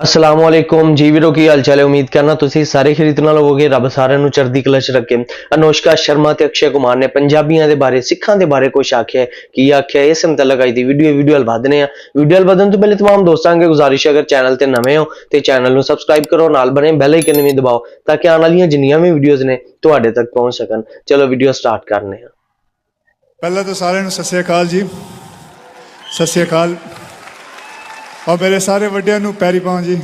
ਅਸਲਾਮ ਵਾਲੇਕੁਮ ਜੀ ਵੀਰੋ ਕੀ ਹਾਲ ਚਾਲ ਹੈ ਉਮੀਦ ਕਰਨਾ ਤੁਸੀਂ ਸਾਰੇ ਖਰੀਦ ਨਾਲ ਹੋਵੋਗੇ ਰੱਬ ਸਾਰਿਆਂ ਨੂੰ ਚੜ੍ਹਦੀ ਕਲਾ 'ਚ ਰੱਖੇ ਅਨੋਸ਼ਕਾ ਸ਼ਰਮਾ ਤੇ ਅਕਸ਼ੇ ਕੁਮਾਰ ਨੇ ਪੰਜਾਬੀਆਂ ਦੇ ਬਾਰੇ ਸਿੱਖਾਂ ਦੇ ਬਾਰੇ ਕੁਝ ਆਖਿਆ ਹੈ ਕੀ ਆਖਿਆ ਹੈ, ਇਸ ਮੁਤਲਕ ਆਈ ਦੀ ਵੀਡੀਓ ਵੀਡੀਓ ਵਧਨੇ ਆ ਵੀਡੀਓ ਵਧਣ ਤੋਂ ਪਹਿਲੇ तमाम ਦੋਸਤਾਂ ਅੱਗੇ ਗੁਜ਼ਾਰਿਸ਼ ਹੈ ਅਗਰ ਚੈਨਲ ਤੇ ਨਵੇਂ ਹੋ ਤੇ ਚੈਨਲ ਨੂੰ ਸਬਸਕ੍ਰਾਈਬ ਕਰੋ ਨਾਲ ਬਣੇ ਬੈਲ ਆਈਕਨ ਵੀ ਦਬਾਓ ਤਾਂ ਕਿ ਆਉਣ ਵਾਲੀਆਂ ਜਿੰਨੀਆਂ ਵੀ ਵੀਡੀਓਜ਼ ਨੇ ਤੁਹਾਡੇ ਤੱਕ ਪਹੁੰਚ ਸਕਣ ਚਲੋ ਵੀਡੀਓ ਸਟਾਰਟ ਕਰਨੇ ਆ ਪਹਿਲਾਂ ਤਾਂ ਸਾਰਿਆਂ ਨੂੰ ਸਤਿ ਸ਼੍ਰੀ ਅਕਾਲ ਜੀ ਸਤਿ ਸ਼੍ਰੀ ਅਕਾਲ ਔਰ ਮੇਰੇ ਸਾਰੇ ਵੱਡਿਆਂ ਨੂੰ ਪੈਰੀ ਪਾਉਂ ਜੀ।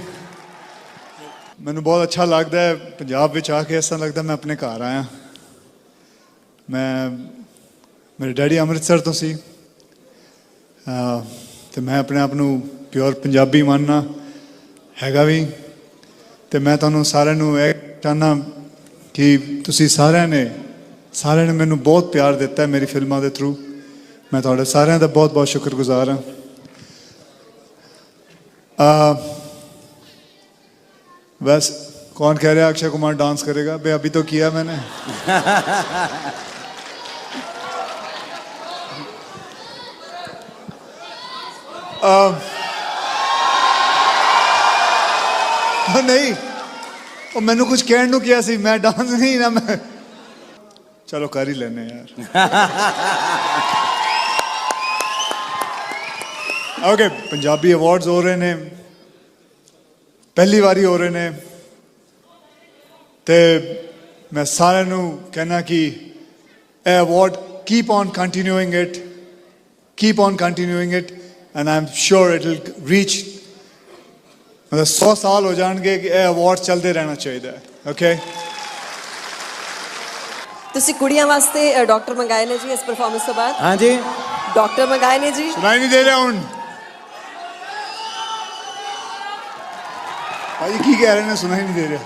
ਮੈਨੂੰ ਬਹੁਤ ਅੱਛਾ ਲੱਗਦਾ ਹੈ ਪੰਜਾਬ ਵਿੱਚ ਆ ਕੇ, ਇਸ ਤਰ੍ਹਾਂ ਲੱਗਦਾ ਮੈਂ ਆਪਣੇ ਘਰ ਆਇਆ। ਮੈਂ, ਮੇਰੇ ਡੈਡੀ ਅੰਮ੍ਰਿਤਸਰ ਤੋਂ ਸੀ। ਅਹ ਤੇ ਮੈਂ ਆਪਣੇ ਆਪ ਨੂੰ ਪਿਓਰ ਪੰਜਾਬੀ ਮੰਨਣਾ ਹੈਗਾ ਵੀ। ਤੇ ਮੈਂ ਤੁਹਾਨੂੰ ਸਾਰਿਆਂ ਨੂੰ ਇਹ ਚਾਹਨਾ ਕਿ ਤੁਸੀਂ ਸਾਰਿਆਂ ਨੇ ਸਾਰਿਆਂ ਨੇ ਮੈਨੂੰ ਬਹੁਤ ਪਿਆਰ ਦਿੱਤਾ ਮੇਰੀ ਫਿਲਮਾਂ ਦੇ ਥਰੂ ਮੈਂ ਤੁਹਾਡੇ ਸਾਰਿਆਂ ਦਾ ਬਹੁਤ ਬਹੁਤ ਸ਼ੁਕਰਗੁਜ਼ਾਰ ਹਾਂ। बस कौन कह रहा है अक्षय कुमार डांस करेगा बे अभी तो किया मैंने आ, ਉਹ ਨਹੀਂ ਉਹ ਮੈਨੂੰ ਕੁਝ ਕਹਿਣ ਨੂੰ ਕਿਹਾ ਸੀ ਮੈਂ ਡਾਂਸ ਨਹੀਂ ਨਾ ਮੈਂ ਚਲੋ ਕਰ ਹੀ ਲੈਨੇ ਯਾਰ ਓਕੇ ਪੰਜਾਬੀ ਅਵਾਰਡਸ ਹੋ ਰਹੇ ਨੇ। ਪਹਿਲੀ ਵਾਰੀ ਹੋ ਰਹੇ ਨੇ। ਤੇ ਮੈਂ ਸਾਰਿਆਂ ਨੂੰ ਕਹਿਣਾ ਕਿ ਇਹ award keep on continuing it keep on continuing it and I am sure it will reach ਮਤਲਬ 100 ਸਾਲ ਹੋ ਜਾਣਗੇ ਕਿ ਇਹ ਅਵਾਰਡ ਚੱਲਦੇ ਰਹਿਣਾ ਚਾਹੀਦਾ ਹੈ ਓਕੇ ਤੁਸੀਂ ਕੁੜੀਆਂ ਵਾਸਤੇ ਡਾਕਟਰ ਮੰਗਾਏ ਨੇ ਜੀ ਇਸ ਪਰਫਾਰਮੈਂਸ ਤੋਂ ਬਾਅਦ ਹਾਂਜੀ ਡਾਕਟਰ ਮੰਗਾਏ ਨੇ ਜੀ ਸੁਣਾਈ ਨਹੀਂ ਦੇ ਰਿਹਾ ਹੁਣ ਭਾਈ ਕੀ ਕਹਿ ਰਹੇ ਨੇ ਸੁਣਾਈ ਨਹੀਂ ਦੇ ਰਿਹਾ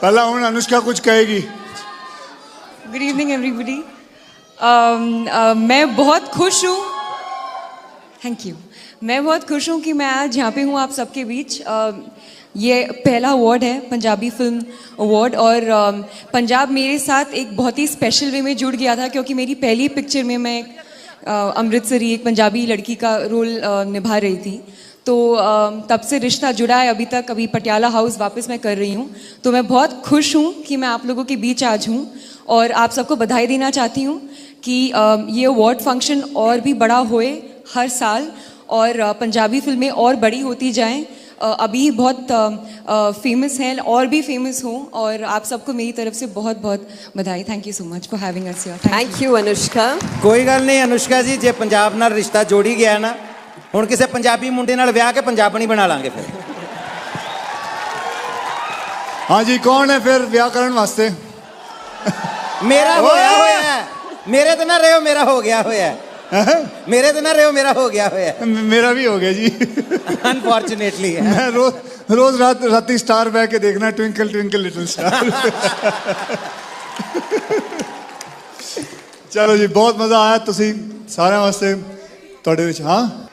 ਪਹਿਲਾਂ ਹੁਣ ਅਨੁਸ਼ਕਾ ਕੁਝ ਕਹੇਗੀ गुड इवनिंग एवरीबडी Um, मैं बहुत खुश हूँ थैंक यू मैं बहुत खुश हूँ कि मैं आज यहाँ पे हूँ आप सबके बीच Um, ये पहला अवार्ड है पंजाबी फिल्म अवार्ड और um, पंजाब मेरे साथ एक बहुत ही स्पेशल वे में जुड़ गया था क्योंकि मेरी पहली पिक्चर में मैं एक, uh, अमृतसरी एक पंजाबी लड़की का रोल uh, निभा रही थी तो अम, तब से रिश्ता जुड़ा है अभी तक अभी पटियाला हाउस वापस मैं कर रही हूँ तो मैं बहुत खुश हूँ कि मैं आप लोगों के बीच आज हूँ और आप सबको बधाई देना चाहती हूँ कि अम, ये अवार्ड फंक्शन और भी बड़ा होए हर साल और अ, पंजाबी फिल्में और बड़ी होती जाएं अ, अभी बहुत फेमस हैं और भी फेमस हों और आप सबको मेरी तरफ से बहुत बहुत बधाई thank you so much for having us here thank thank you Anushka ਕੋਈ ਗੱਲ ਨਹੀਂ ਅਨੁਸ਼ਕਾ ਜੀ ਜੇ ਪੰਜਾਬ ਨਾਲ ਰਿਸ਼ਤਾ ਜੋੜੀ ਗਿਆ ਨਾ ਹੁਣ ਕਿਸੇ ਪੰਜਾਬੀ ਮੁੰਡੇ ਨਾਲ ਵਿਆਹ ਕੇ ਪੰਜਾਬਣੀ ਬਣਾ ਲਾਂਗੇ ਫਿਰ। ਹਾਂਜੀ ਕੌਣ ਹੈ ਫਿਰ ਵਿਆਹ ਕਰਨ ਵਾਸਤੇ? ਮੇਰਾ ਹੋਇਆ ਹੋਇਆ ਹੈ। ਮੇਰੇ ਤੇ ਨਾ ਰਿਓ ਮੇਰਾ ਹੋ ਗਿਆ ਹੋਇਆ। ਮੇਰੇ ਤੇ ਨਾ ਰਿਓ ਮੇਰਾ ਹੋ ਗਿਆ ਹੋਇਆ ਮੇਰਾ ਵੀ ਹੋ ਗਿਆ ਜੀ। ਅਨਫੋਰਚੂਨੇਟਲੀ ਮੈਂ ਰੋਜ਼ ਰੋਜ਼ ਰਾਤ ਰਾਤੀ ਸਟਾਰ ਬਹਿ ਕੇ ਦੇਖਣਾ ਟਵਿੰਕਲ ਟਵਿੰਕਲ ਲਿਟਲ ਸਟਾਰ ਚਲੋ ਜੀ ਬਹੁਤ ਮਜ਼ਾ ਆਇਆ ਤੁਸੀਂ ਸਾਰਿਆਂ ਵਾਸਤੇ ਤੁਹਾਡੇ ਵਿੱਚ ਹਾਂ?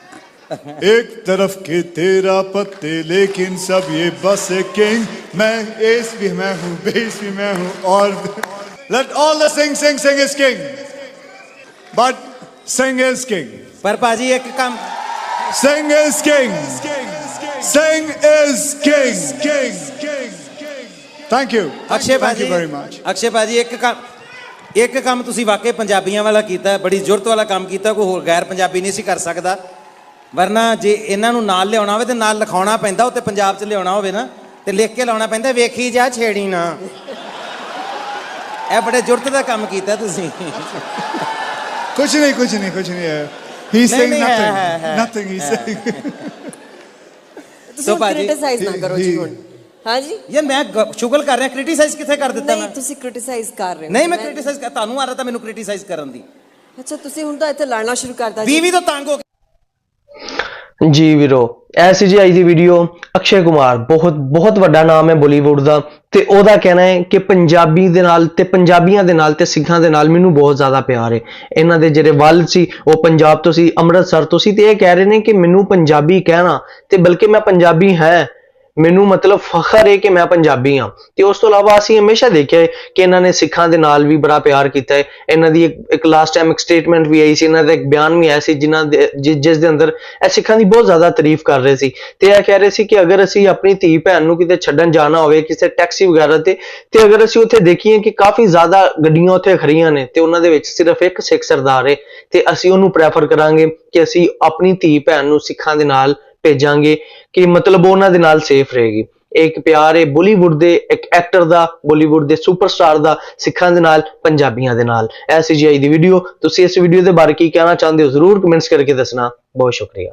एक तरफ के तेरा पत्ते लेकिन सब ये बस किंग मैं एस भी मैं हूँ बेस भी मैं हूँ और let all the sing sing sing is king but sing is king ਪਰ ਭਾਜੀ ਇੱਕ ਕੰਮ Sing is king. Sing is king. King. King. Thank you. Akshay Thank ਭਾਜੀ you very much. ਅਕਸ਼ੇ ਭਾਜੀ ਇੱਕ ਕੰਮ ਇੱਕ ਕੰਮ ਤੁਸੀਂ ਵਾਕਈ ਪੰਜਾਬੀਆਂ ਵਾਲਾ ਕੀਤਾ ਹੈ, ਬੜੀ ਜ਼ੁਰਤ ਵਾਲਾ ਕੰਮ ਕੀਤਾ ਕੋਈ ਹੋਰ ਗੈਰ ਪੰਜਾਬੀ ਨਹੀਂ ਸੀ ਕਰ ਸਕਦਾ ਵਰਨਾ ਜੇ ਇਹਨਾਂ ਨੂੰ ਨਾਲ ਲਿਆਉਣਾ ਹੋਵੇ ਤੇ ਨਾਲ ਲਿਖਾਉਣਾ ਪੈਂਦਾ ਉੱਤੇ ਪੰਜਾਬ 'ਚ ਲਿਆਉਣਾ ਹੋਵੇ ਨਾ ਤੇ ਲਿਖ ਕੇ ਲਾਉਣਾ ਪੈਂਦਾ ਵੇਖੀ ਜਾ ਛੇੜੀ ਨਾ। ਇਹ ਬੜੇ ਜੁਰਤ ਦਾ ਕੰਮ ਕੀਤਾ ਤੁਸੀਂ। ਕੁਝ ਨਹੀਂ ਕੁਝ ਨਹੀਂ ਕੁਝ ਨਹੀਂ ਹੀ ਸੇਇੰਗ ਨਥਿੰਗ ਨਥਿੰਗ ਹੀ। ਸੇਇੰਗ ਤੁਸੀਂ ਕ੍ਰਿਟਿਸਾਈਜ਼ ਨਾ ਕਰੋ ਜੀ ਹੁਣ। ਹਾਂਜੀ ਯਾਰ ਮੈਂ ਸ਼ੁਗਲ ਕਰ ਰਿਹਾ ਕ੍ਰਿਟਿਸਾਈਜ਼ ਕਿੱਥੇ ਕਰ ਦਿੱਤਾ ਮੈਂ? ਤੁਸੀਂ ਕ੍ਰਿਟਿਸਾਈਜ਼ ਕਰ ਰਹੇ ਹੋ। ਨਹੀਂ ਮੈਂ ਕ੍ਰਿਟਿਸਾਈਜ਼ ਤੁਹਾਨੂੰ ਆ ਰਿਹਾ ਤਾਂ ਮੈਨੂੰ ਕ੍ਰਿਟਿਸਾਈਜ਼ ਕਰਨ ਦੀ। ਅੱਛਾ ਤੁਸੀਂ ਹੁਣ ਤਾਂ ਇੱਥੇ ਲੜਨਾ ਸ਼ੁਰੂ ਕਰਤਾ ਜੀ। ਵੀਵੀ ਤੋਂ ਤੰਗ ਹੋ ਜੀ ਵੀਰੋ ਐ ਸੀ ਜੀ ਅੱਜ ਦੀ ਵੀਡੀਓ ਅਕਸ਼ੇ ਕੁਮਾਰ, ਬਹੁਤ ਬਹੁਤ ਵੱਡਾ ਨਾਮ ਹੈ ਬਾਲੀਵੁੱਡ ਦਾ। ਤੇ ਉਹਦਾ ਕਹਿਣਾ ਹੈ ਕਿ ਪੰਜਾਬੀ ਦੇ ਨਾਲ ਤੇ ਪੰਜਾਬੀਆਂ ਦੇ ਨਾਲ ਤੇ ਸਿੱਖਾਂ ਦੇ ਨਾਲ ਮੈਨੂੰ ਬਹੁਤ ਜ਼ਿਆਦਾ ਪਿਆਰ ਹੈ। ਇਹਨਾਂ ਦੇ ਜਿਹੜੇ ਵੱਲ ਸੀ, ਉਹ ਪੰਜਾਬ ਤੋਂ ਸੀ, ਅੰਮ੍ਰਿਤਸਰ ਤੋਂ ਸੀ। ਤੇ ਇਹ ਕਹਿ ਰਹੇ ਨੇ ਕਿ ਮੈਨੂੰ ਪੰਜਾਬੀ ਕਹਿਣਾ ਤੇ ਬਲਕਿ ਮੈਂ ਪੰਜਾਬੀ ਹੈ ਮੈਨੂੰ ਮਤਲਬ ਫਖਰ ਹੈ ਕਿ ਮੈਂ ਪੰਜਾਬੀ ਹਾਂ ਤੇ ਉਸ ਤੋਂ ਇਲਾਵਾ ਅਸੀਂ ਹਮੇਸ਼ਾ ਦੇਖਿਆ ਹੈ ਕਿ ਇਹਨਾਂ ਨੇ ਸਿੱਖਾਂ ਦੇ ਨਾਲ ਵੀ ਬੜਾ ਪਿਆਰ ਕੀਤਾ ਹੈ ਇਹਨਾਂ ਦੀ ਇੱਕ ਇੱਕ ਲਾਸਟ ਟਾਈਮ ਇੱਕ ਸਟੇਟਮੈਂਟ ਵੀ ਆਈ ਸੀ, ਇਹਨਾਂ ਦਾ ਇੱਕ ਬਿਆਨ ਵੀ ਆਇਆ ਸੀ, ਜਿਨ੍ਹਾਂ ਦੇ, ਜਿ- ਜਿਸ ਦੇ ਅੰਦਰ ਇਹ ਸਿੱਖਾਂ ਦੀ ਬਹੁਤ ਜ਼ਿਆਦਾ ਤਾਰੀਫ ਕਰ ਰਹੇ ਸੀ। ਤੇ ਇਹ ਕਹਿ ਰਹੇ ਸੀ ਕਿ ਅਗਰ ਅਸੀਂ ਆਪਣੀ ਧੀ ਭੈਣ ਨੂੰ ਕਿਤੇ ਛੱਡਣ ਜਾਣਾ ਹੋਵੇ, ਕਿਸੇ ਟੈਕਸੀ ਵਗੈਰਾ ਤੇ ਤੇ ਅਗਰ ਅਸੀਂ ਉੱਥੇ ਦੇਖੀਏ ਕਿ ਕਾਫੀ ਜ਼ਿਆਦਾ ਗੱਡੀਆਂ ਉੱਥੇ ਖੜੀਆਂ ਨੇ, ਤੇ ਉਹਨਾਂ ਦੇ ਵਿੱਚ ਸਿਰਫ ਇੱਕ ਸਿੱਖ ਸਰਦਾਰ ਹੈ ਤੇ ਅਸੀਂ ਉਹਨੂੰ ਪ੍ਰੈਫਰ ਕਰਾਂਗੇ ਕਿ ਅਸੀਂ ਆਪਣੀ ਧੀ ਭੈਣ ਨੂੰ ਸਿੱਖਾਂ ਦੇ ਨਾਲ ਭੇਜਾਂਗੇ ਕਿ ਮਤਲਬ ਉਹਨਾਂ ਦੇ ਨਾਲ ਸੇਫ ਰਹੇਗੀ। ਇਹ ਇੱਕ ਪਿਆਰ ਹੈ ਬਾਲੀਵੁੱਡ ਦੇ ਇੱਕ ਐਕਟਰ ਦਾ ਬਾਲੀਵੁੱਡ ਦੇ ਸੁਪਰਸਟਾਰ ਦਾ ਸਿੱਖਾਂ ਦੇ ਨਾਲ, ਪੰਜਾਬੀਆਂ ਦੇ ਨਾਲ। ਐਸੀ ਜੀ ਆਈ ਦੀ ਵੀਡੀਓ ਤੁਸੀਂ ਇਸ ਵੀਡੀਓ ਦੇ ਬਾਰੇ ਕੀ ਕਹਿਣਾ ਚਾਹੁੰਦੇ ਹੋ? ਜ਼ਰੂਰ ਕਮੈਂਟਸ ਕਰਕੇ ਦੱਸਣਾ। ਬਹੁਤ ਸ਼ੁਕਰੀਆ।